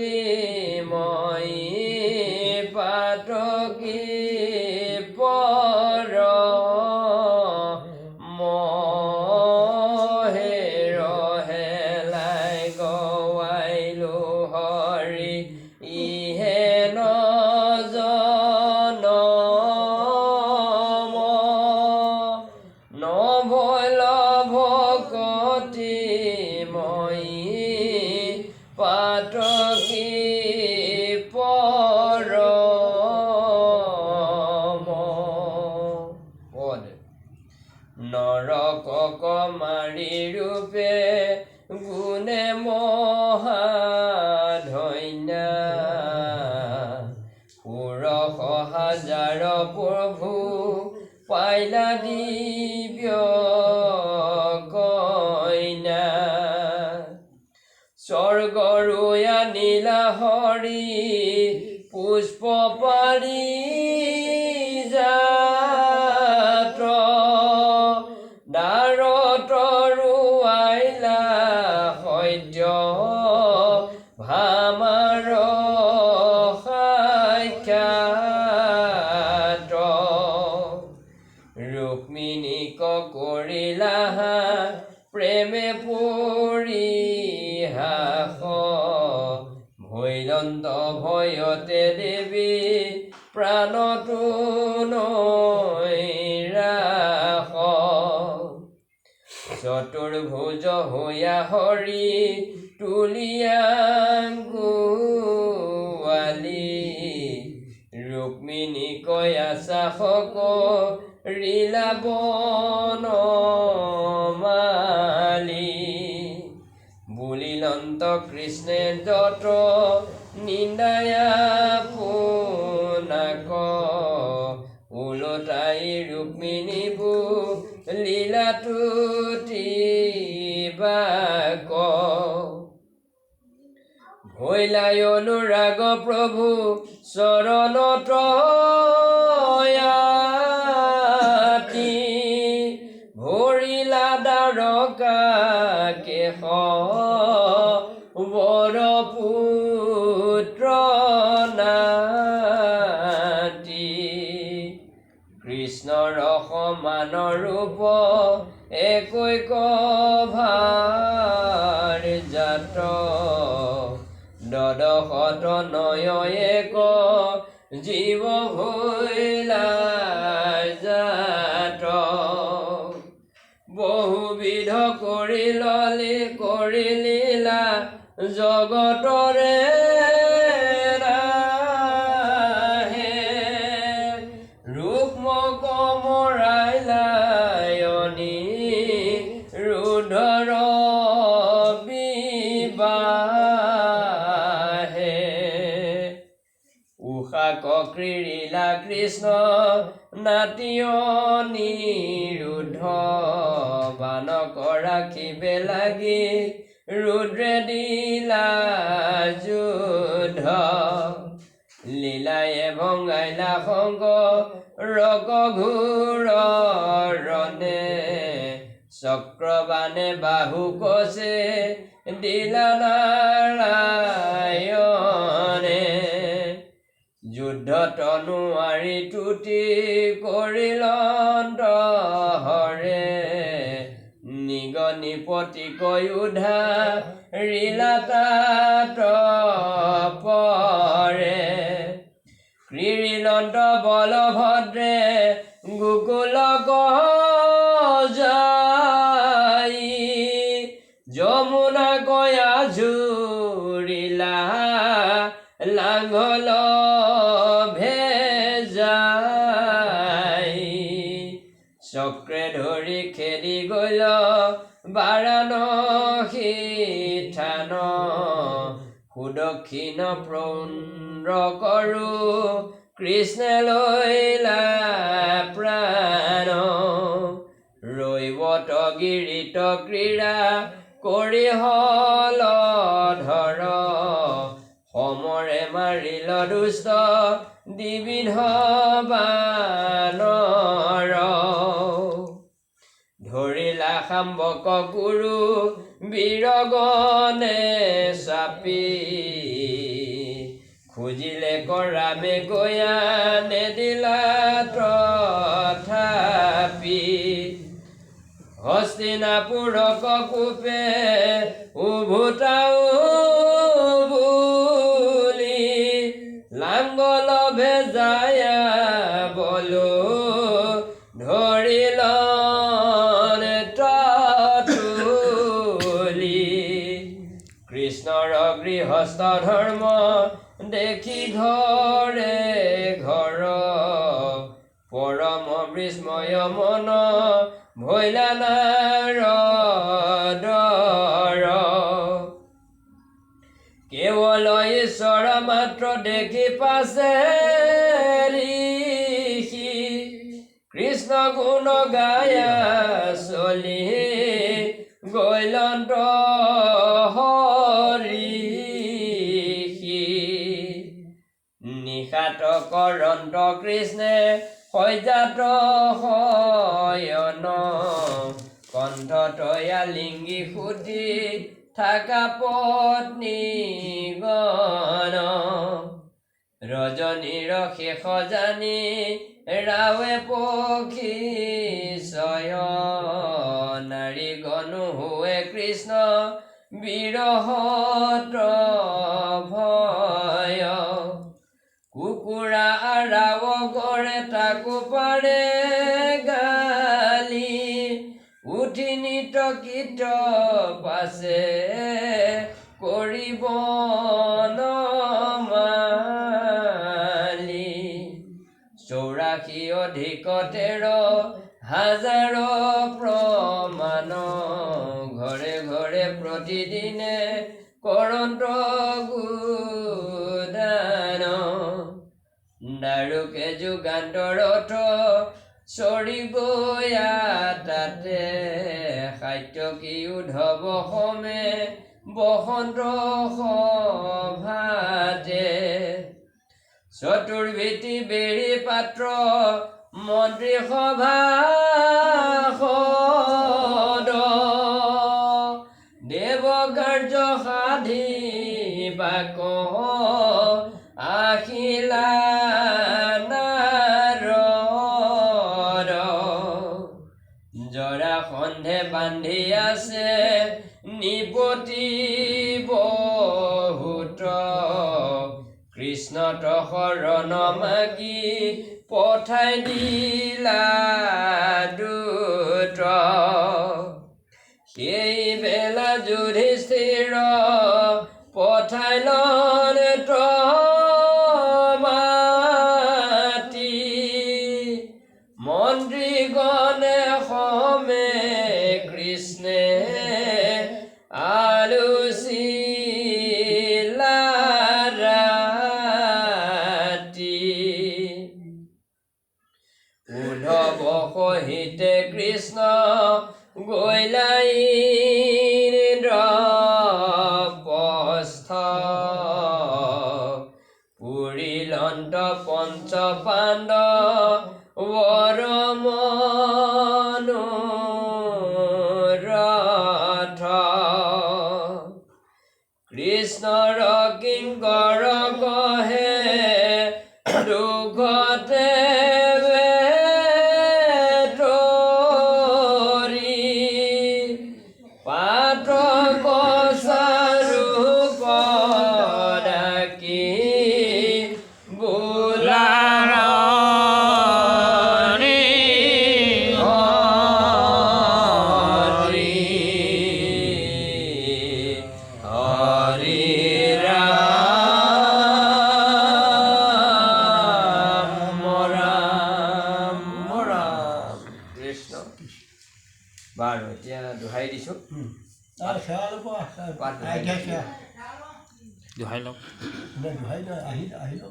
de নৰক কমাৰী ৰূপে গুণে মহাধন্যা ষোড়শ হাজাৰ প্ৰভু পাইলা দিব্য কইনা স্বৰ্গৰু আনিলা হৰি পুষ্প পাৰি প্ৰাণতো নৈৰাস চতুৰ্ভুজ হৈয়া হৰি তুলিয়াংগুৱালি ৰুক্মিণী কয়া চাহক ৰিলাবন মালি। বুলিলন্ত কৃষ্ণে যত নিন্দায়া ওলটাই লীলাটো বু লীলাতুতি বাক অনুৰাগ প্ৰভু চৰণত নয় এক জীৱ ভৈলা জাত। বহুবিধ কৰি ললি কৰি লীলা জগতৰে ৰুক্ম কমৰাইলায়নি নাটীয় নিৰুদ্ধ বানক ৰাখিবে লাগি ৰুদ্ৰে দিলা যুদ্ধ। লীলায়ে ভংগাইলা সংগ ৰক ঘূৰ ৰণে চক্ৰবানে বাহু কছে দিলা নাৰায়ণে তনুৱাৰী তুতি কৰিলন্ত হৰে নিগনিপতি কয়ুধা ৰিলাতাত পৰে। ক্ৰীড়িলন্ত বলভদ্ৰে গোকুল চক্ৰে ধৰি খেদি গল বাৰাণসী থান সুদক্ষিণ প্ৰৌন্দ্ৰ কৰো কৃষ্ণে লৈলা প্ৰাণ ৰৈৱত গিৰিত ক্ৰীড়া কৰি হল ধৰ। সমৰে মাৰিল দুষ্ট দ্বিবিধ বানৰ ধৰিলা সাম্বক গুৰু বীৰগণে চাপি। খুজিলে কৰামে গয়া নেদিলা তথাপি। হস্তিনাপুৰক কোপে উভুতাও বুলি লাংগল ভেজায়া বিস্ময় মন ভৈলাল কেৱল ঈশ্বৰ মাত্ৰ দেখি পাছে ঋষি কৃষ্ণ গুণ গায়া চলি গৈলন্ত নিশাত কৰন্ত কৃষ্ণে সজাত শয়ন কণ্ঠ তয়া লিংগি সুধি থাকা পত্নী গণ ৰজনীৰ শেষ জানি ৰাৱে পক্ষী চয় নাৰী গণু হোৱে কৃষ্ণ বিৰহত ভয়। কুকুৰা উঠি নিত কীট পাছে কৰিব নমালি। চৌৰাশী অধিক তেৰ হাজাৰ প্ৰমাণ, ঘৰে ঘৰে প্ৰতিদিনে কৰন্ত গোদান। দাৰুকে যুগান্তৰত চৰি গয়া তাতে সাত্যকী উদ্ধৱ সমে বসন্ত সভাতে। চতুৰ্ভীতি বেৰি পাত্ৰ, মন্ত্ৰী সভা দেৱ কাৰ্য সাধি বাক আখিলা কৃষ্ণত শৰণ মাগি পঠাই দিলা দূত সহিতে কৃষ্ণ গৈলাই পুৰীলন্ত পঞ্চ পাণ্ড বৰমনো ৰথ কৃষ্ণৰ લઈશું જો હાઈ લો જો હાઈ લો અહીં અહીં લો